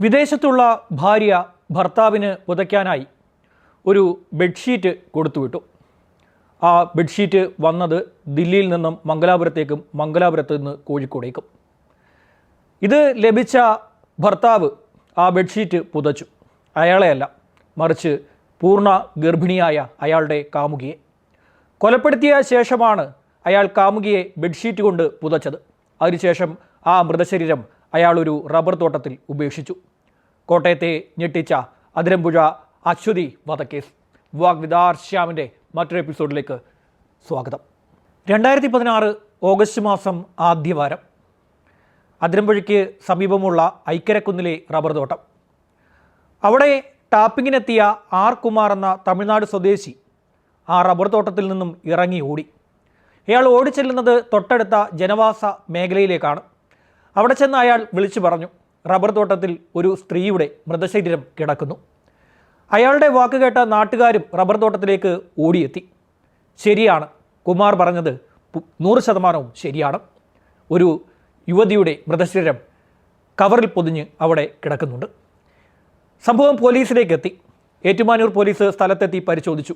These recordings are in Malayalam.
വിദേശത്തുള്ള ഭാര്യ ഭർത്താവിന് പുതയ്ക്കാനായി ഒരു ബെഡ്ഷീറ്റ് കൊടുത്തുവിട്ടു. ആ ബെഡ്ഷീറ്റ് വന്നത് ദില്ലിയിൽ നിന്നും മംഗലാപുരത്തേക്കും മംഗലാപുരത്ത് നിന്ന് കോഴിക്കോടേക്കും. ഇത് ലഭിച്ച ഭർത്താവ് ആ ബെഡ്ഷീറ്റ് പുതച്ചു. അയാളെയല്ല മറിച്ച് പൂർണ ഗർഭിണിയായ അയാളുടെ കാമുകിയെ. കൊലപ്പെടുത്തിയ ശേഷമാണ് അയാൾ കാമുകിയെ ബെഡ്ഷീറ്റ് കൊണ്ട് പുതച്ചത്. അതിനുശേഷം ആ മൃതശരീരം അയാൾ ഒരു റബ്ബർ തോട്ടത്തിൽ ഉപേക്ഷിച്ചു. കോട്ടയത്തെ ഞെട്ടിച്ച അതിരമ്പുഴ അശ്വതി വധക്കേസ്. വാഗ്വിദാർ ശ്യാമിന്റെ മറ്റൊരു എപ്പിസോഡിലേക്ക് സ്വാഗതം. രണ്ടായിരത്തി പതിനാറ് ഓഗസ്റ്റ് മാസം ആദ്യവാരം അതിരമ്പുഴയ്ക്ക് സമീപമുള്ള ഐക്കരക്കുന്നിലെ റബ്ബർ തോട്ടം. അവിടെ ടാപ്പിങ്ങിനെത്തിയ ആർ കുമാർ എന്ന തമിഴ്നാട് സ്വദേശി ആ റബ്ബർ തോട്ടത്തിൽ നിന്നും ഇറങ്ങി ഓടി. ഇയാൾ ഓടിച്ചെല്ലുന്നത് തൊട്ടടുത്ത ജനവാസ മേഖലയിലേക്കാണ്. അവിടെ ചെന്ന് അയാൾ വിളിച്ചു പറഞ്ഞു റബ്ബർ തോട്ടത്തിൽ ഒരു സ്ത്രീയുടെ മൃതശരീരം കിടക്കുന്നു. അയാളുടെ വാക്ക് കേട്ട നാട്ടുകാരും റബ്ബർ തോട്ടത്തിലേക്ക് ഓടിയെത്തി. ശരിയാണ് കുമാർ പറഞ്ഞത് നൂറ് ശതമാനവും ശരിയാണ്. ഒരു യുവതിയുടെ മൃതശരീരം കവറിൽ പൊതിഞ്ഞ് അവിടെ കിടക്കുന്നുണ്ട്. സംഭവം പോലീസിലേക്ക് എത്തി. ഏറ്റുമാനൂർ പോലീസ് സ്ഥലത്തെത്തി പരിശോധിച്ചു.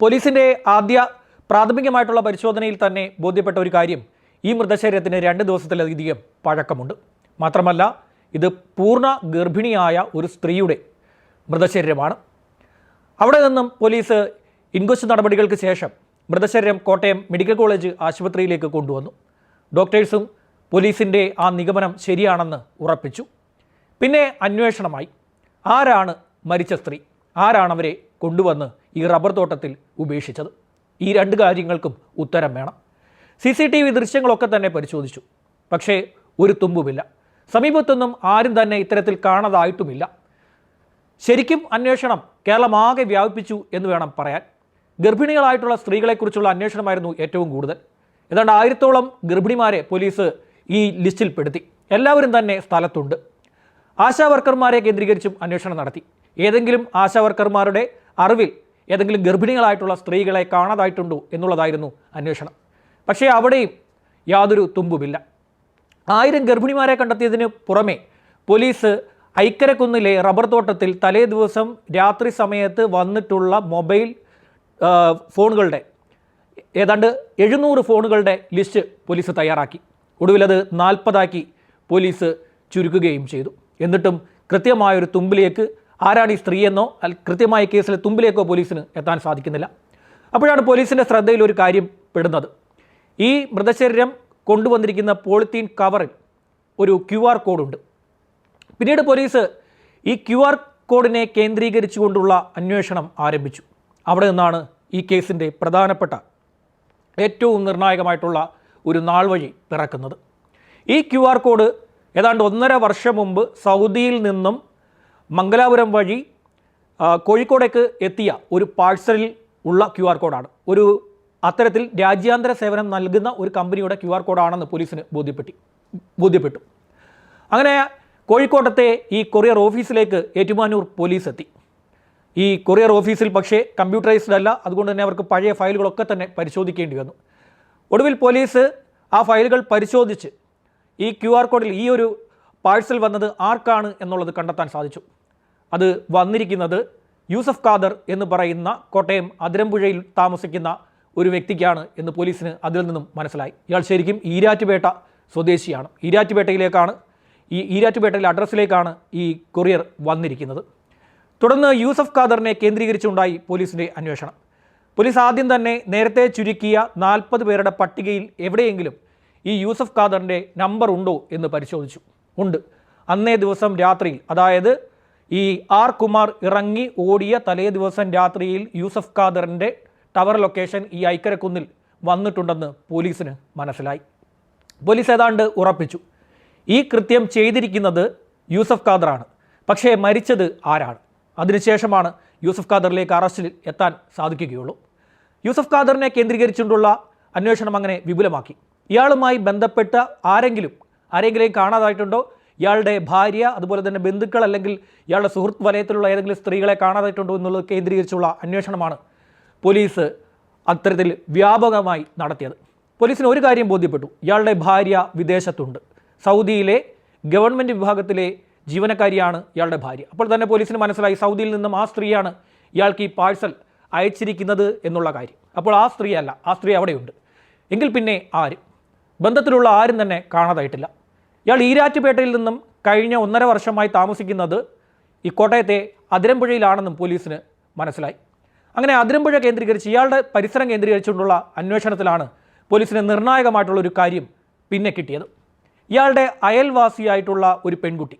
പോലീസിന്റെ ആദ്യ പ്രാഥമികമായിട്ടുള്ള പരിശോധനയിൽ തന്നെ ബോധ്യപ്പെട്ട ഒരു കാര്യം ഈ മൃതശരീരത്തിന് രണ്ട് ദിവസത്തിലധികം പഴക്കമുണ്ട്. മാത്രമല്ല ഇത് പൂർണ ഗർഭിണിയായ ഒരു സ്ത്രീയുടെ മൃതശരീരമാണ്. അവിടെ നിന്നും പോലീസ് ഇൻക്വസ്റ്റ് നടപടികൾക്ക് ശേഷം മൃതശരീരം കോട്ടയം മെഡിക്കൽ കോളേജ് ആശുപത്രിയിലേക്ക് കൊണ്ടുവന്നു. ഡോക്ടേഴ്സും പോലീസിന്റെ ആ നിഗമനം ശരിയാണെന്ന് ഉറപ്പിച്ചു. പിന്നെ അന്വേഷണമായി. ആരാണ് മരിച്ച സ്ത്രീ? ആരാണ് അവരെ കൊണ്ടുവന്ന് ഈ റബ്ബർ തോട്ടത്തിൽ ഉപേക്ഷിച്ചത്? ഈ രണ്ട് കാര്യങ്ങൾക്കും ഉത്തരം വേണം. സി സി ടി വി ദൃശ്യങ്ങളൊക്കെ തന്നെ പരിശോധിച്ചു. പക്ഷേ ഒരു തുമ്പുമില്ല. സമീപത്തൊന്നും ആരും തന്നെ ഇത്തരത്തിൽ കാണാതായിട്ടുമില്ല. ശരിക്കും അന്വേഷണം കേരളമാകെ വ്യാപിപ്പിച്ചു എന്ന് വേണം പറയാൻ. ഗർഭിണികളായിട്ടുള്ള സ്ത്രീകളെക്കുറിച്ചുള്ള അന്വേഷണമായിരുന്നു ഏറ്റവും കൂടുതൽ. ഏതാണ്ട് ആയിരത്തോളം ഗർഭിണിമാരെ പോലീസ് ഈ ലിസ്റ്റിൽപ്പെടുത്തി. എല്ലാവരും തന്നെ സ്ഥലത്തുണ്ട്. ആശാ വർക്കർമാരെ കേന്ദ്രീകരിച്ചും അന്വേഷണം നടത്തി. ഏതെങ്കിലും ആശാ വർക്കർമാരുടെ അറിവിൽ ഏതെങ്കിലും ഗർഭിണികളായിട്ടുള്ള സ്ത്രീകളെ കാണാതായിട്ടുണ്ടോ എന്നുള്ളതായിരുന്നു അന്വേഷണം. പക്ഷേ അവിടെയും യാതൊരു തുമ്പുമില്ല. ആയിരം ഗർഭിണിമാരെ കണ്ടെത്തിയതിന് പുറമെ പോലീസ് ഐക്കരക്കുന്നിലെ റബ്ബർ തോട്ടത്തിൽ തലേ ദിവസം രാത്രി സമയത്ത് വന്നിട്ടുള്ള മൊബൈൽ ഫോണുകളുടെ ഏതാണ്ട് എഴുന്നൂറ് ഫോണുകളുടെ ലിസ്റ്റ് പോലീസ് തയ്യാറാക്കി. ഒടുവിലത് നാൽപ്പതാക്കി പോലീസ് ചുരുക്കുകയും ചെയ്തു. എന്നിട്ടും കൃത്യമായൊരു തുമ്പിലേക്ക് ആരാണ് ഈ സ്ത്രീയെന്നോ കൃത്യമായ കേസിലെ തുമ്പിലേക്കോ പോലീസിന് എത്താൻ സാധിക്കുന്നില്ല. അപ്പോഴാണ് പോലീസിന്റെ ശ്രദ്ധയിൽ ഒരു കാര്യം പെടുന്നത്. ഈ മൃതശരീരം കൊണ്ടുവന്നിരിക്കുന്ന പോളിത്തീൻ കവറിൽ ഒരു ക്യു ആർ കോഡുണ്ട്. പിന്നീട് പോലീസ് ഈ ക്യു ആർ കോഡിനെ കേന്ദ്രീകരിച്ചുകൊണ്ടുള്ള അന്വേഷണം ആരംഭിച്ചു. അവിടെ നിന്നാണ് ഈ കേസിന്റെ പ്രധാനപ്പെട്ട ഏറ്റവും നിർണായകമായിട്ടുള്ള ഒരു നാൾ വഴി പിറക്കുന്നത്. ഈ ക്യു ആർ കോഡ് ഏതാണ്ട് ഒന്നര വർഷം മുമ്പ് സൗദിയിൽ നിന്നും മംഗലാപുരം വഴി കോഴിക്കോടേക്ക് എത്തിയ ഒരു പാഴ്സലിൽ ഉള്ള ക്യു ആർ കോഡാണ്. ഒരു അത്തരത്തിൽ രാജ്യാന്തര സേവനം നൽകുന്ന ഒരു കമ്പനിയുടെ ക്യു ആർ കോഡാണെന്ന് പോലീസിന് ബോധ്യപ്പെട്ടി ബോധ്യപ്പെട്ടു. അങ്ങനെ കോഴിക്കോട്ടത്തെ ഈ കൊറിയർ ഓഫീസിലേക്ക് ഏറ്റുമാനൂർ പോലീസ് എത്തി ഈ കൊറിയർ ഓഫീസിൽ പക്ഷേ കമ്പ്യൂട്ടറൈസ്ഡ് അല്ല അതുകൊണ്ട് തന്നെ അവർക്ക് പഴയ ഫയലുകളൊക്കെ തന്നെ പരിശോധിക്കേണ്ടി വന്നു. ഒടുവിൽ പോലീസ് ആ ഫയലുകൾ പരിശോധിച്ച് ഈ ക്യു ആർ കോഡിൽ ഈ ഒരു പാഴ്സൽ വന്നത് ആർക്കാണ് എന്നുള്ളത് കണ്ടെത്താൻ സാധിച്ചു. അത് വന്നിരിക്കുന്നത് യൂസഫ് ഖാദർ എന്ന് പറയുന്ന കോട്ടയം അതിരമ്പുഴയിൽ താമസിക്കുന്ന ഒരു വ്യക്തിക്കാണ് എന്ന് പോലീസിന് അതിൽ നിന്നും മനസ്സിലായി. ഇയാൾ ശരിക്കും ഈരാറ്റുപേട്ട സ്വദേശിയാണ്. ഈരാറ്റുപേട്ടയിലേക്കാണ് ഈ ഈരാറ്റുപേട്ടയിലെ അഡ്രസ്സിലേക്കാണ് ഈ കൊറിയർ വന്നിരിക്കുന്നത്. തുടർന്ന് യൂസഫ് ഖാദറിനെ കേന്ദ്രീകരിച്ചുണ്ടായി പോലീസിന്റെ അന്വേഷണം. പോലീസ് ആദ്യം തന്നെ നേരത്തെ ചുരുക്കിയ നാൽപ്പത് പേരുടെ പട്ടികയിൽ എവിടെയെങ്കിലും ഈ യൂസഫ് ഖാദറിന്റെ നമ്പർ ഉണ്ടോ എന്ന് പരിശോധിച്ചു. ഉണ്ട്. അന്നേ ദിവസം രാത്രിയിൽ. അതായത് ഈ ആർ കുമാർ ഇറങ്ങി ഓടിയ തലേ ദിവസം രാത്രിയിൽ യൂസഫ് ഖാദറിന്റെ ടവർ ലൊക്കേഷൻ ഈ ഐക്കരക്കുന്നിൽ വന്നിട്ടുണ്ടെന്ന് പോലീസിന് മനസ്സിലായി. പോലീസ് ഏതാണ്ട് ഉറപ്പിച്ചു. ഈ കൃത്യം ചെയ്തിരിക്കുന്നത് യൂസഫ് ഖാദറാണ്. പക്ഷേ മരിച്ചത് ആരാണ്? അതിനുശേഷമാണ് യൂസഫ് ഖാദറിലേക്ക് അറസ്റ്റിൽ എത്താൻ സാധിക്കുകയുള്ളൂ. യൂസഫ് ഖാദറിനെ കേന്ദ്രീകരിച്ചുകൊണ്ടുള്ള അന്വേഷണം അങ്ങനെ വിപുലമാക്കി. ഇയാളുമായി ബന്ധപ്പെട്ട ആരെങ്കിലും ആരെങ്കിലും കാണാതായിട്ടുണ്ടോ? ഇയാളുടെ ഭാര്യ അതുപോലെ തന്നെ ബന്ധുക്കൾ അല്ലെങ്കിൽ ഇയാളുടെ സുഹൃത്ത് വലയത്തിലുള്ള ഏതെങ്കിലും സ്ത്രീകളെ കാണാതായിട്ടുണ്ടോ എന്നുള്ളത് കേന്ദ്രീകരിച്ചുള്ള അന്വേഷണമാണ് പോലീസ് അത്തരത്തിൽ വ്യാപകമായി നടത്തിയത്. പോലീസിന് ഒരു കാര്യം ബോധ്യപ്പെട്ടു. ഇയാളുടെ ഭാര്യ വിദേശത്തുണ്ട്. സൗദിയിലെ ഗവൺമെന്റ് വിഭാഗത്തിലെ ജീവനക്കാരിയാണ് ഇയാളുടെ ഭാര്യ. അപ്പോൾ തന്നെ പോലീസിന് മനസ്സിലായി സൗദിയിൽ നിന്നും ആ സ്ത്രീയാണ് ഇയാൾക്ക് ഈ പാഴ്സൽ അയച്ചിരിക്കുന്നത് എന്നുള്ള കാര്യം. അപ്പോൾ ആ സ്ത്രീയല്ല ആ സ്ത്രീ അവിടെയുണ്ട്. എങ്കിൽ പിന്നെ ആര്? ബന്ധത്തിലുള്ള ആരും തന്നെ കാണാതായിട്ടില്ല. ഇയാൾ ഈരാറ്റുപേട്ടയിൽ നിന്നും കഴിഞ്ഞ ഒന്നര വർഷമായി താമസിക്കുന്നത് ഈ കോട്ടയത്തെ അതിരമ്പുഴയിലാണെന്നും പോലീസിന് മനസ്സിലായി. അങ്ങനെ അതിരമ്പുഴ കേന്ദ്രീകരിച്ച് ഇയാളുടെ പരിസരം കേന്ദ്രീകരിച്ചുകൊണ്ടുള്ള അന്വേഷണത്തിലാണ് പോലീസിന് നിർണായകമായിട്ടുള്ള ഒരു കാര്യം പിന്നെ കിട്ടിയത്. ഇയാളുടെ അയൽവാസിയായിട്ടുള്ള ഒരു പെൺകുട്ടി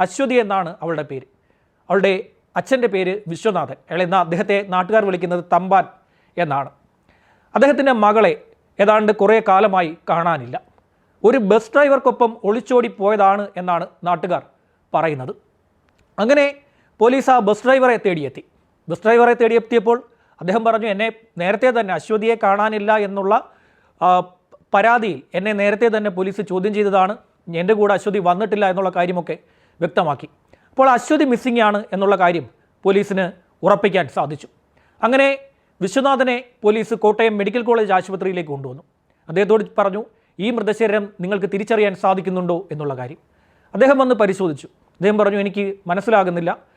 അശ്വതി എന്നാണ് അവളുടെ പേര്. അവളുടെ അച്ഛന്റെ പേര് വിശ്വനാഥൻ. അയാൾ എന്നാൽ അദ്ദേഹത്തെ നാട്ടുകാർ വിളിക്കുന്നത് തമ്പാൻ എന്നാണ്. അദ്ദേഹത്തിന്റെ മകളെ ഏതാണ്ട് കുറേ കാലമായി കാണാനില്ല. ഒരു ബസ് ഡ്രൈവർക്കൊപ്പം ഒളിച്ചോടി പോയതാണ് എന്നാണ് നാട്ടുകാർ പറയുന്നത്. അങ്ങനെ പോലീസ് ആ ബസ് ഡ്രൈവറെ തേടിയെത്തി. ബസ് ഡ്രൈവറെ തേടിയെത്തിയപ്പോൾ അദ്ദേഹം പറഞ്ഞു എന്നെ നേരത്തെ തന്നെ അശ്വതിയെ കാണാനില്ല എന്നുള്ള പരാതിയിൽ എന്നെ നേരത്തെ തന്നെ പോലീസ് ചോദ്യം ചെയ്തതാണ്. എന്റെ കൂടെ അശ്വതി വന്നിട്ടില്ല എന്നുള്ള കാര്യമൊക്കെ വ്യക്തമാക്കി. അപ്പോൾ അശ്വതി മിസ്സിംഗ് ആണ് എന്നുള്ള കാര്യം പോലീസിന് ഉറപ്പിക്കാൻ സാധിച്ചു. അങ്ങനെ വിശ്വനാഥനെ പോലീസ് കോട്ടയം മെഡിക്കൽ കോളേജ് ആശുപത്രിയിലേക്ക് കൊണ്ടുവന്നു. അദ്ദേഹത്തോട് പറഞ്ഞു ഈ മൃതശരീരം നിങ്ങൾക്ക് തിരിച്ചറിയാൻ സാധിക്കുന്നുണ്ടോ? എന്നുള്ള കാര്യം. അദ്ദേഹം വന്ന് പരിശോധിച്ചു. അദ്ദേഹം പറഞ്ഞു എനിക്ക് മനസ്സിലാകുന്നില്ല.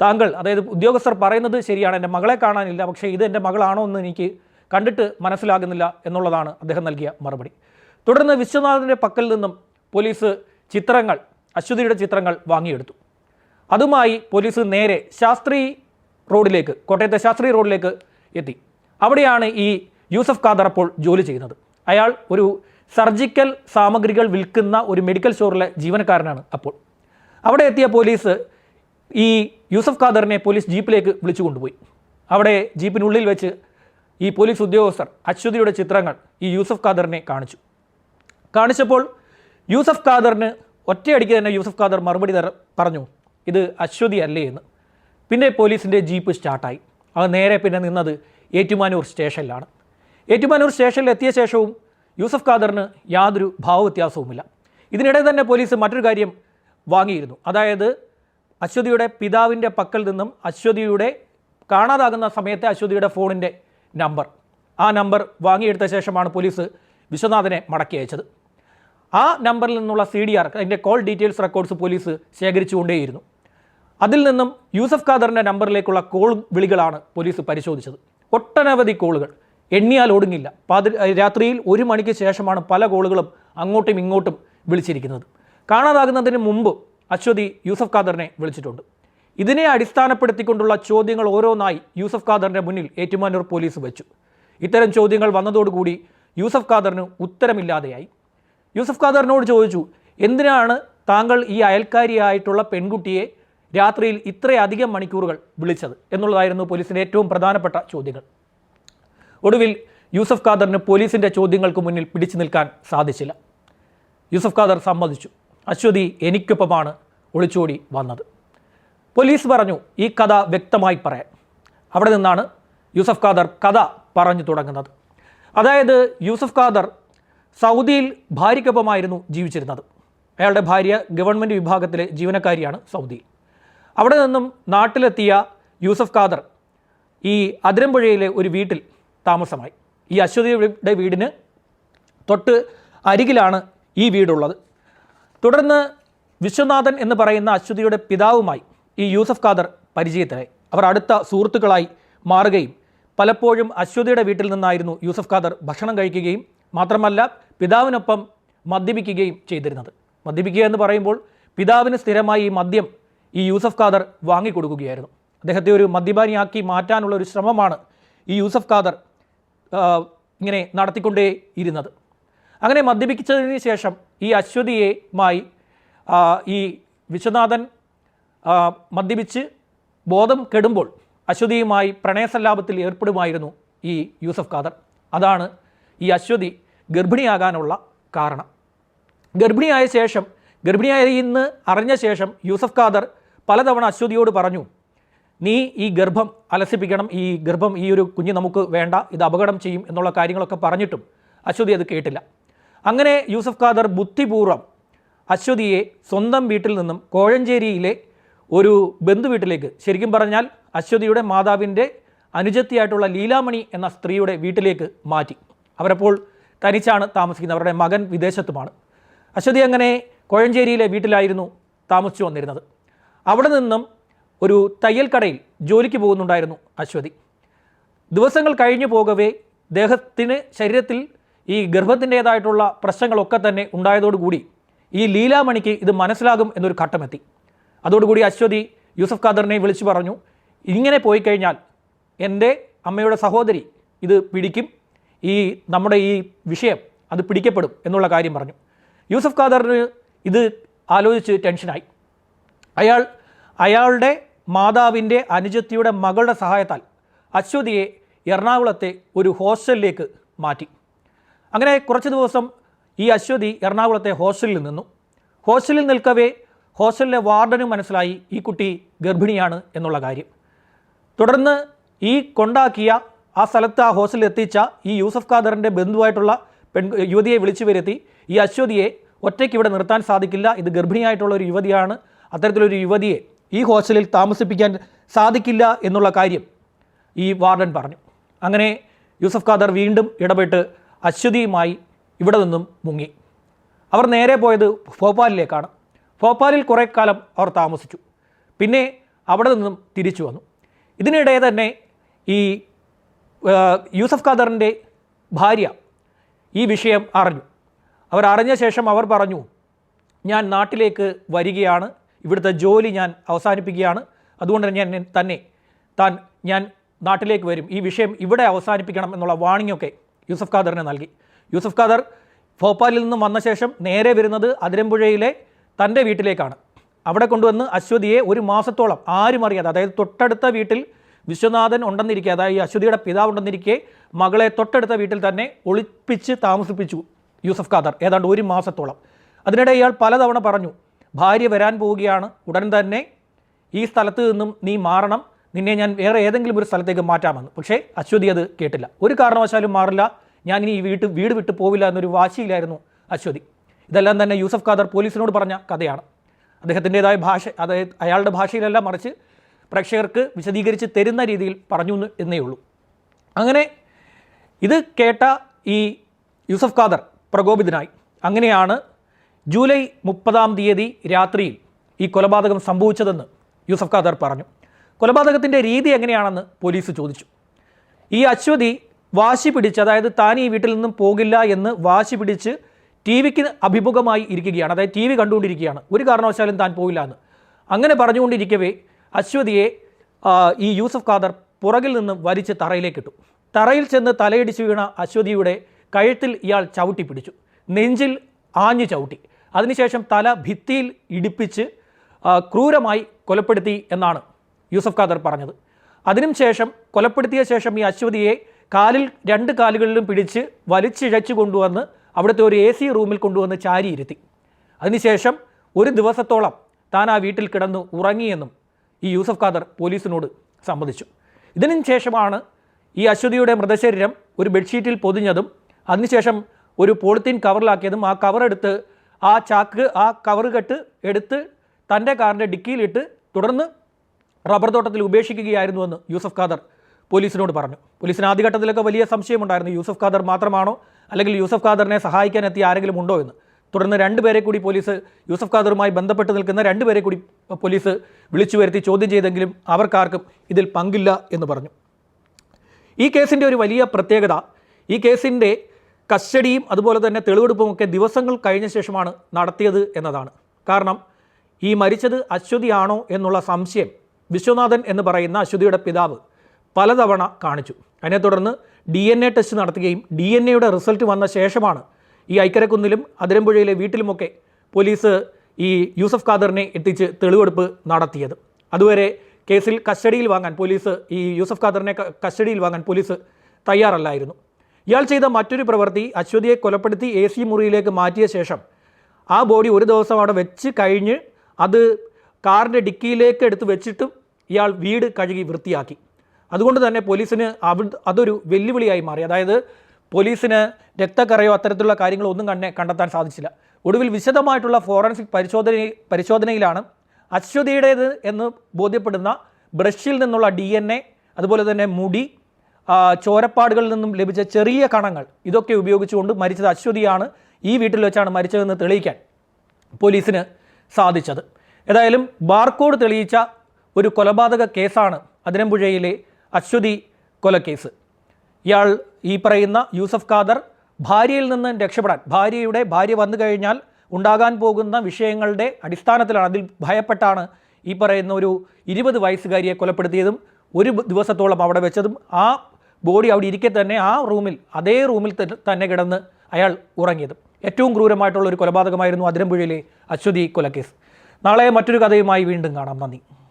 താങ്കൾ അതായത് ഉദ്യോഗസ്ഥർ പറയുന്നത് ശരിയാണ് എന്റെ മകളെ കാണാനില്ല പക്ഷേ ഇത് എന്റെ മകളാണോ എന്ന് എനിക്ക് കണ്ടിട്ട് മനസ്സിലാകുന്നില്ല എന്നുള്ളതാണ് അദ്ദേഹം നൽകിയ മറുപടി. തുടർന്ന് വിശ്വനാഥിന്റെ പക്കൽ നിന്നും പോലീസ് ചിത്രങ്ങൾ അശ്വതിയുടെ ചിത്രങ്ങൾ വാങ്ങിയെടുത്തു. അതുമായി പോലീസ് നേരെ ശാസ്ത്രി റോഡിലേക്ക് കോട്ടയത്തെ ശാസ്ത്രി റോഡിലേക്ക് എത്തി. അവിടെയാണ് ഈ യൂസഫ് ഖാദർ അപ്പോൾ ജോലി ചെയ്യുന്നത്. അയാൾ ഒരു സർജിക്കൽ സാമഗ്രികൾ വിൽക്കുന്ന ഒരു മെഡിക്കൽ സ്റ്റോറിലെ ജീവനക്കാരനാണ് അപ്പോൾ. അവിടെ എത്തിയ പോലീസ് ഈ യൂസഫ് ഖാദറിനെ പോലീസ് ജീപ്പിലേക്ക് വിളിച്ചു കൊണ്ടുപോയി. അവിടെ ജീപ്പിനുള്ളിൽ വെച്ച് ഈ പോലീസ് ഉദ്യോഗസ്ഥർ അശ്വതിയുടെ ചിത്രങ്ങൾ ഈ യൂസഫ് ഖാദറിനെ കാണിച്ചു. കാണിച്ചപ്പോൾ യൂസഫ് ഖാദറിന് ഒറ്റയടിക്ക് തന്നെ യൂസഫ് ഖാദർ മറുപടി തര പറഞ്ഞു ഇത് അശ്വതി അല്ലേ എന്ന്. പിന്നെ പോലീസിന്റെ ജീപ്പ് സ്റ്റാർട്ടായി. അത് നേരെ പിന്നെ നിന്നത് ഏറ്റുമാനൂർ സ്റ്റേഷനിലാണ്. ഏറ്റുമാനൂർ സ്റ്റേഷനിൽ എത്തിയ ശേഷവും യൂസഫ് ഖാദറിന് യാതൊരു ഭാവവ്യത്യാസവുമില്ല. ഇതിനിടെ തന്നെ പോലീസ് മറ്റൊരു കാര്യം വാങ്ങിയിരുന്നു. അതായത് അശ്വതിയുടെ പിതാവിന്റെ പക്കൽ നിന്നും അശ്വതിയുടെ കാണാതാകുന്ന സമയത്തെ അശ്വതിയുടെ ഫോണിന്റെ നമ്പർ. ആ നമ്പർ വാങ്ങിയെടുത്ത ശേഷമാണ് പോലീസ് വിശ്വനാഥനെ മടക്കി അയച്ചത്. ആ നമ്പറിൽ നിന്നുള്ള സി ഡി ആർ അതിന്റെ കോൾ ഡീറ്റെയിൽസ് റെക്കോർഡ്സ് പോലീസ് ശേഖരിച്ചുകൊണ്ടേയിരുന്നു. അതിൽ നിന്നും യൂസഫ് ഖാദറിന്റെ നമ്പറിലേക്കുള്ള കോൾ വിളികളാണ് പോലീസ് പരിശോധിച്ചത്. ഒട്ടനവധി കോളുകൾ. എണ്ണിയാൽ ഒടുങ്ങില്ല. രാത്രിയിൽ ഒരു മണിക്ക് ശേഷമാണ് പല കോളുകളും അങ്ങോട്ടും ഇങ്ങോട്ടും വിളിച്ചിരിക്കുന്നത്. കാണാതാകുന്നതിന് മുമ്പ് അശ്വതി യൂസഫ് ഖാദറിനെ വിളിച്ചിട്ടുണ്ട്. ഇതിനെ അടിസ്ഥാനപ്പെടുത്തിക്കൊണ്ടുള്ള ചോദ്യങ്ങൾ ഓരോന്നായി യൂസഫ് ഖാദറിന്റെ മുന്നിൽ ഏറ്റുമാനൂർ പോലീസ് വെച്ചു. ഇത്തരം ചോദ്യങ്ങൾ വന്നതോടുകൂടി യൂസഫ് ഖാദറിന് ഉത്തരമില്ലാതെയായി. യൂസഫ് ഖാദറിനോട് ചോദിച്ചു എന്തിനാണ് താങ്കൾ ഈ അയൽക്കാരിയായിട്ടുള്ള പെൺകുട്ടിയെ രാത്രിയിൽ ഇത്രയധികം മണിക്കൂറുകൾ വിളിച്ചത്? എന്നുള്ളതായിരുന്നു പോലീസിന്റെ ഏറ്റവും പ്രധാനപ്പെട്ട ചോദ്യങ്ങൾ. ഒടുവിൽ യൂസഫ് ഖാദറിന് പോലീസിന്റെ ചോദ്യങ്ങൾക്ക് മുന്നിൽ പിടിച്ചു നിൽക്കാൻ സാധിച്ചില്ല. യൂസഫ് ഖാദർ സമ്മതിച്ചു. അശ്വതി എനിക്കൊപ്പമാണ് ഒളിച്ചോടി വന്നത്. പോലീസ് പറഞ്ഞു ഈ കഥ വ്യക്തമായി പറയാൻ അവിടെ നിന്നാണ് യൂസഫ് ഖാദർ കഥ പറഞ്ഞു തുടങ്ങുന്നത്. അതായത് യൂസഫ് ഖാദർ സൗദിയിൽ ഭാര്യയ്ക്കൊപ്പമായിരുന്നു ജീവിച്ചിരുന്നത്. അയാളുടെ ഭാര്യ ഗവൺമെന്റ് വിഭാഗത്തിലെ ജീവനക്കാരിയാണ് സൗദി. അവിടെ നിന്നും നാട്ടിലെത്തിയ യൂസഫ് ഖാദർ ഈ അതിരമ്പുഴയിലെ ഒരു വീട്ടിൽ താമസമായി. ഈ അശ്വതിയുടെ വീടിന് തൊട്ട് അരികിലാണ് ഈ വീടുള്ളത്. തുടർന്ന് വിശ്വനാഥൻ എന്ന് പറയുന്ന അശ്വതിയുടെ പിതാവുമായി ഈ യൂസഫ് ഖാദർ പരിചയത്തിലായി. അവർ അടുത്ത സുഹൃത്തുക്കളായി മാറുകയും പലപ്പോഴും അശ്വതിയുടെ വീട്ടിൽ നിന്നായിരുന്നു യൂസഫ് ഖാദർ ഭക്ഷണം കഴിക്കുകയും മാത്രമല്ല പിതാവിനൊപ്പം മദ്യപിക്കുകയും ചെയ്തിരുന്നത്. മദ്യപിക്കുക എന്ന് പറയുമ്പോൾ പിതാവിന് സ്ഥിരമായി ഈ മദ്യം ഈ യൂസഫ് ഖാദർ വാങ്ങിക്കൊടുക്കുകയായിരുന്നു. അദ്ദേഹത്തെ ഒരു മദ്യപാനിയാക്കി മാറ്റാനുള്ള ഒരു ശ്രമമാണ് ഈ യൂസഫ് ഖാദർ ഇങ്ങനെ നടത്തിക്കൊണ്ടേ ഇരുന്നത് അങ്ങനെ മദ്യപിച്ചതിന് ശേഷം ഈ അശ്വതിയുമായി ഈ വിശ്വനാഥൻ മദ്യപിച്ച് ബോധം കെടുമ്പോൾ അശ്വതിയുമായി പ്രണയസല്ലാപത്തിൽ ഏർപ്പെടുമായിരുന്നു ഈ യൂസഫ് ഖാദർ. അതാണ് ഈ അശ്വതി ഗർഭിണിയാകാനുള്ള കാരണം. ഗർഭിണിയായ ശേഷം ഗർഭിണിയായി ഇന്ന് അറിഞ്ഞ ശേഷം യൂസഫ് ഖാദർ പലതവണ അശ്വതിയോട് പറഞ്ഞു നീ ഈ ഗർഭം അലസിപ്പിക്കണം ഈ ഗർഭം ഈ ഒരു കുഞ്ഞ് നമുക്ക് വേണ്ട ഇത് അപകടം ചെയ്യും എന്നുള്ള കാര്യങ്ങളൊക്കെ പറഞ്ഞിട്ടും അശ്വതി അത് കേട്ടില്ല. അങ്ങനെ യൂസഫ് ഖാദർ ബുദ്ധിപൂർവം അശ്വതിയെ സ്വന്തം വീട്ടിൽ നിന്നും കോഴഞ്ചേരിയിലെ ഒരു ബന്ധു വീട്ടിലേക്ക് ശരിക്കും പറഞ്ഞാൽ അശ്വതിയുടെ മാതാവിന്റെ അനുജത്തിയായിട്ടുള്ള ലീലാമണി എന്ന സ്ത്രീയുടെ വീട്ടിലേക്ക് മാറ്റി. അവരപ്പോൾ തനിച്ചാണ് താമസിക്കുന്നത്. അവരുടെ മകൻ വിദേശത്തുമാണ്. അശ്വതി അങ്ങനെ കോഴഞ്ചേരിയിലെ വീട്ടിലായിരുന്നു താമസിച്ചു വന്നിരുന്നത്. അവിടെ നിന്നും ഒരു തയ്യൽ കടയിൽ ജോലിക്ക് പോകുന്നുണ്ടായിരുന്നു അശ്വതി. ദിവസങ്ങൾ കഴിഞ്ഞു പോകവേ ദേഹത്തിന് ശരീരത്തിൽ ഈ ഗർഭത്തിന്റേതായിട്ടുള്ള പ്രശ്നങ്ങളൊക്കെ തന്നെ ഉണ്ടായതോടുകൂടി ഈ ലീലാമണിക്ക് ഇത് മനസ്സിലാകും എന്നൊരു ഘട്ടമെത്തി. അതോടുകൂടി അശ്വതി യൂസഫ് ഖാദറിനെ വിളിച്ചു പറഞ്ഞു ഇങ്ങനെ പോയി കഴിഞ്ഞാൽ എന്റെ അമ്മയുടെ സഹോദരി ഇത് പിടിക്കും ഈ നമ്മുടെ ഈ വിഷയം അത് പിടിക്കപ്പെടും എന്നുള്ള കാര്യം പറഞ്ഞു. യൂസഫ് ഖാദറിന് ഇത് ആലോചിച്ച് ടെൻഷനായി. അയാൾ അയാളുടെ മാതാവിന്റെ അനുജത്തിയുടെ മകളുടെ സഹായത്താൽ അശ്വതിയെ എറണാകുളത്തെ ഒരു ഹോസ്റ്റലിലേക്ക് മാറ്റി. അങ്ങനെ കുറച്ച് ദിവസം ഈ അശ്വതി എറണാകുളത്തെ ഹോസ്റ്റലിൽ നിന്നു. ഹോസ്റ്റലിൽ നിൽക്കവേ ഹോസ്റ്റലിലെ വാർഡനും മനസ്സിലായി ഈ കുട്ടി ഗർഭിണിയാണ് എന്നുള്ള കാര്യം. തുടർന്ന് ഈ കൊണ്ടാക്കിയ ആ സ്ഥലത്ത് ആ ഹോസ്റ്റലിൽ എത്തിച്ച ഈ യൂസഫ് ഖാദറിന്റെ ബന്ധുവായിട്ടുള്ള പെൺ യുവതിയെ വിളിച്ചു വരുത്തി ഈ അശ്വതിയെ ഒറ്റയ്ക്ക് ഇവിടെ നിർത്താൻ സാധിക്കില്ല ഇത് ഗർഭിണിയായിട്ടുള്ള ഒരു യുവതിയാണ് അത്തരത്തിലൊരു യുവതിയെ ഈ ഹോസ്റ്റലിൽ താമസിപ്പിക്കാൻ സാധിക്കില്ല എന്നുള്ള കാര്യം ഈ വാർഡൻ പറഞ്ഞു. അങ്ങനെ യൂസഫ് ഖാദർ വീണ്ടും ഇടപെട്ട് അശ്വതിയുമായി ഇവിടെ നിന്നും മുങ്ങി. അവർ നേരെ പോയത് ഭോപ്പാലിലേക്കാണ്. ഭോപ്പാലിൽ കുറേ കാലം അവർ താമസിച്ചു. പിന്നെ അവിടെ നിന്നും തിരിച്ചു വന്നു. ഇതിനിടെ തന്നെ ഈ യൂസഫ് ഖാദറിന്റെ ഭാര്യ ഈ വിഷയം അറിഞ്ഞു. അവർ അറിഞ്ഞ ശേഷം അവർ പറഞ്ഞു ഞാൻ നാട്ടിലേക്ക് വരികയാണ്. ഇവിടുത്തെ ജോലി ഞാൻ അവസാനിപ്പിക്കുകയാണ്. അതുകൊണ്ട് ഞാൻ തന്നെ താൻ ഞാൻ നാട്ടിലേക്ക് വരും. ഈ വിഷയം ഇവിടെ അവസാനിപ്പിക്കണം എന്നുള്ള വാണിങ്ങൊക്കെ യൂസഫ് ഖാദറിന് നൽകി. യൂസഫ് ഖാദർ ഭോപ്പാലിൽ നിന്നും വന്ന ശേഷം നേരെ വരുന്നത് അതിരമ്പുഴയിലെ തന്റെ വീട്ടിലേക്കാണ്. അവിടെ കൊണ്ടുവന്ന് അശ്വതിയെ ഒരു മാസത്തോളം ആരും അറിയാതെ അതായത് തൊട്ടടുത്ത വീട്ടിൽ വിശ്വനാഥൻ ഉണ്ടെന്നിരിക്കെ അതായത് ഈ അശ്വതിയുടെ പിതാവ് ഉണ്ടെന്നിരിക്കെ മകളെ തൊട്ടടുത്ത വീട്ടിൽ തന്നെ ഒളിപ്പിച്ച് താമസിപ്പിച്ചു യൂസഫ് ഖാദർ ഏതാണ്ട് ഒരു മാസത്തോളം. അതിനിടെ ഇയാൾ പലതവണ പറഞ്ഞു ഭാര്യ വരാൻ പോവുകയാണ് ഉടൻ തന്നെ ഈ സ്ഥലത്ത് നിന്നും നീ മാറണം നിന്നെ ഞാൻ വേറെ ഏതെങ്കിലും ഒരു സ്ഥലത്തേക്ക് മാറ്റാമെന്ന്. പക്ഷേ അശ്വതി അത് കേട്ടില്ല. ഒരു കാരണവശാലും മാറില്ല. ഞാൻ ഇനി ഈ വീട്ട് വീട് വിട്ട് പോവില്ല എന്നൊരു വാശിയിലായിരുന്നു അശ്വതി. ഇതെല്ലാം തന്നെ യൂസഫ് ഖാദർ പോലീസിനോട് പറഞ്ഞ കഥയാണ്. അദ്ദേഹത്തിന്റെതായ ഭാഷ അതായത് അയാളുടെ ഭാഷയിലല്ല മറിച്ച് പ്രേക്ഷകർക്ക് വിശദീകരിച്ച് തരുന്ന രീതിയിൽ പറഞ്ഞു എന്നേ ഉള്ളൂ. അങ്ങനെ ഇത് കേട്ട ഈ യൂസഫ് ഖാദർ പ്രകോപിതനായി. അങ്ങനെയാണ് ജൂലൈ മുപ്പതാം തീയതി രാത്രിയിൽ ഈ കൊലപാതകം സംഭവിച്ചതെന്ന് യൂസഫ് ഖാദർ പറഞ്ഞു. കൊലപാതകത്തിന്റെ രീതി എങ്ങനെയാണെന്ന് പോലീസ് ചോദിച്ചു. ഈ അശ്വതി വാശി പിടിച്ച് അതായത് താൻ ഈ വീട്ടിൽ നിന്നും പോകില്ല എന്ന് വാശി പിടിച്ച് ടി വിക്ക് അഭിമുഖമായി ഇരിക്കുകയാണ്. അതായത് ടി വി കണ്ടുകൊണ്ടിരിക്കുകയാണ്. ഒരു കാരണവശാലും താൻ പോയില്ല എന്ന്. അങ്ങനെ പറഞ്ഞുകൊണ്ടിരിക്കവേ അശ്വതിയെ ഈ യൂസഫ് ഖാദർ പുറകിൽ നിന്ന് വലിച്ച് തറയിലേക്കിട്ടു തറയിൽ ചെന്ന് തലയിടിച്ച് വീണ അശ്വതിയുടെ കഴുത്തിൽ ഇയാൾ ചവിട്ടി പിടിച്ചു. നെഞ്ചിൽ ആഞ്ഞു ചവിട്ടി. അതിനുശേഷം തല ഭിത്തിയിൽ ഇടിപ്പിച്ച് ക്രൂരമായി കൊലപ്പെടുത്തി എന്നാണ് യൂസഫ് ഖാദർ പറഞ്ഞത്. അതിനും ശേഷം കൊലപ്പെടുത്തിയ ശേഷം ഈ അശ്വതിയെ കാലിൽ രണ്ട് കാലുകളിലും പിടിച്ച് വലിച്ചിഴച്ചു കൊണ്ടുവന്ന് അവിടുത്തെ ഒരു എ സി റൂമിൽ കൊണ്ടുവന്ന് ചാരിയിരുത്തി. അതിനുശേഷം ഒരു ദിവസത്തോളം താൻ ആ വീട്ടിൽ കിടന്ന് ഉറങ്ങിയെന്നും ഈ യൂസഫ് ഖാദർ പോലീസിനോട് സമ്മതിച്ചു. ഇതിനു ശേഷമാണ് ഈ അശ്വതിയുടെ മൃതശരീരം ഒരു ബെഡ്ഷീറ്റിൽ പൊതിഞ്ഞതും അതിനുശേഷം ഒരു പോളിത്തീൻ കവറിലാക്കിയതും ആ കവറെടുത്ത് ആ ചാക്ക് ആ കവറ് കെട്ട് എടുത്ത് തന്റെ കാറിന്റെ ഡിക്കിയിലിട്ട് തുടർന്ന് റബ്ബർ തോട്ടത്തിൽ ഉപേക്ഷിക്കുകയായിരുന്നുവെന്ന് യൂസഫ് ഖാദർ പോലീസിനോട് പറഞ്ഞു. പോലീസിന് ആദ്യഘട്ടത്തിലൊക്കെ വലിയ സംശയമുണ്ടായിരുന്നു യൂസഫ് ഖാദർ മാത്രമാണോ അല്ലെങ്കിൽ യൂസഫ് ഖാദറിനെ സഹായിക്കാൻ എത്തിയ ആരെങ്കിലും ഉണ്ടോ എന്ന്. തുടർന്ന് രണ്ടുപേരെ കൂടി പോലീസ് യൂസഫ് ഖാദറുമായി ബന്ധപ്പെട്ട് നിൽക്കുന്ന രണ്ടുപേരെ കൂടി പോലീസ് വിളിച്ചു വരുത്തി ചോദ്യം ചെയ്തെങ്കിലും അവർക്കാർക്കും ഇതിൽ പങ്കില്ല എന്ന് പറഞ്ഞു. ഈ കേസിന്റെ ഒരു വലിയ പ്രത്യേകത ഈ കേസിന്റെ കസ്റ്റഡിയും അതുപോലെ തന്നെ തെളിവെടുപ്പും ഒക്കെ ദിവസങ്ങൾ കഴിഞ്ഞ ശേഷമാണ് നടത്തിയത് എന്നതാണ്. കാരണം ഈ മരിച്ചത് അശ്വതിയാണോ എന്നുള്ള സംശയം വിശ്വനാഥൻ എന്ന് പറയുന്ന അശ്വതിയുടെ പിതാവ് പലതവണ കാണിച്ചു. അതിനെ തുടർന്ന് ഡി എൻ എ ടെസ്റ്റ് നടത്തുകയും ഡി എൻ എയുടെ റിസൾട്ട് വന്ന ശേഷമാണ് ഈ ഐക്കരക്കുന്നിലും അതിരമ്പുഴയിലെ വീട്ടിലുമൊക്കെ പോലീസ് ഈ യൂസഫ് ഖാദറിനെ എത്തിച്ച് തെളിവെടുപ്പ് നടത്തിയത്. അതുവരെ കേസിൽ കസ്റ്റഡിയിൽ വാങ്ങാൻ പോലീസ് ഈ യൂസഫ് ഖാദറിനെ കസ്റ്റഡിയിൽ വാങ്ങാൻ പോലീസ് തയ്യാറല്ലായിരുന്നു. ഇയാൾ ചെയ്ത മറ്റൊരു പ്രവൃത്തി അശ്വതിയെ കൊലപ്പെടുത്തി എ സി മുറിയിലേക്ക് മാറ്റിയ ശേഷം ആ ബോഡി ഒരു ദിവസം അവിടെ വെച്ച് കഴിഞ്ഞ് അത് കാറിന്റെ ഡിക്കിയിലേക്ക് എടുത്ത് വെച്ചിട്ടും ഇയാൾ വീട് കഴുകി വൃത്തിയാക്കി. അതുകൊണ്ട് തന്നെ പോലീസിന് അതൊരു വെല്ലുവിളിയായി മാറി. അതായത് പോലീസിന് രക്തക്കറയോ അത്തരത്തിലുള്ള കാര്യങ്ങളോ ഒന്നും കണ്ടെ കണ്ടെത്താൻ സാധിച്ചില്ല. ഒടുവിൽ വിശദമായിട്ടുള്ള ഫോറൻസിക് പരിശോധന പരിശോധനയിലാണ് അശ്വതിയുടേത് എന്ന് ബോധ്യപ്പെടുന്ന ബ്രഷിൽ നിന്നുള്ള ഡി അതുപോലെ തന്നെ മുടി ചോരപ്പാടുകളിൽ നിന്നും ലഭിച്ച ചെറിയ കണങ്ങൾ ഇതൊക്കെ ഉപയോഗിച്ചുകൊണ്ട് മരിച്ചത് അശ്വതിയാണ് ഈ വീട്ടിൽ വെച്ചാണ് മരിച്ചതെന്ന് തെളിയിക്കാൻ പോലീസിന് സാധിച്ചത്. ഏതായാലും ബാർകോഡ് തെളിയിച്ച ഒരു കൊലപാതക കേസാണ് അതിരമ്പുഴയിലെ അശ്വതി കൊലക്കേസ്. ഇയാൾ ഈ പറയുന്ന യൂസഫ് ഖാദർ ഭാര്യയിൽ നിന്ന് രക്ഷപ്പെടാൻ ഭാര്യയുടെ ഭാര്യ വന്നു കഴിഞ്ഞാൽ ഉണ്ടാകാൻ പോകുന്ന വിഷയങ്ങളുടെ അടിസ്ഥാനത്തിലാണ് അതിൽ ഭയപ്പെട്ടാണ് ഈ പറയുന്ന ഒരു ഇരുപത് വയസ്സുകാരിയെ കൊലപ്പെടുത്തിയതും ഒരു ദിവസത്തോളം അവിടെ വെച്ചതും. ആ ബോഡി അവിടെ ഇരിക്കെ തന്നെ ആ റൂമിൽ അതേ റൂമിൽ തന്നെ കിടന്ന് അയാൾ ഉറങ്ങിയതും. ഏറ്റവും ക്രൂരമായിട്ടുള്ള ഒരു കൊലപാതകമായിരുന്നു അതിരമ്പുഴയിലെ അശ്വതി കൊലക്കേസ്. നാളെ മറ്റൊരു കഥയുമായി വീണ്ടും കാണാം. നന്ദി.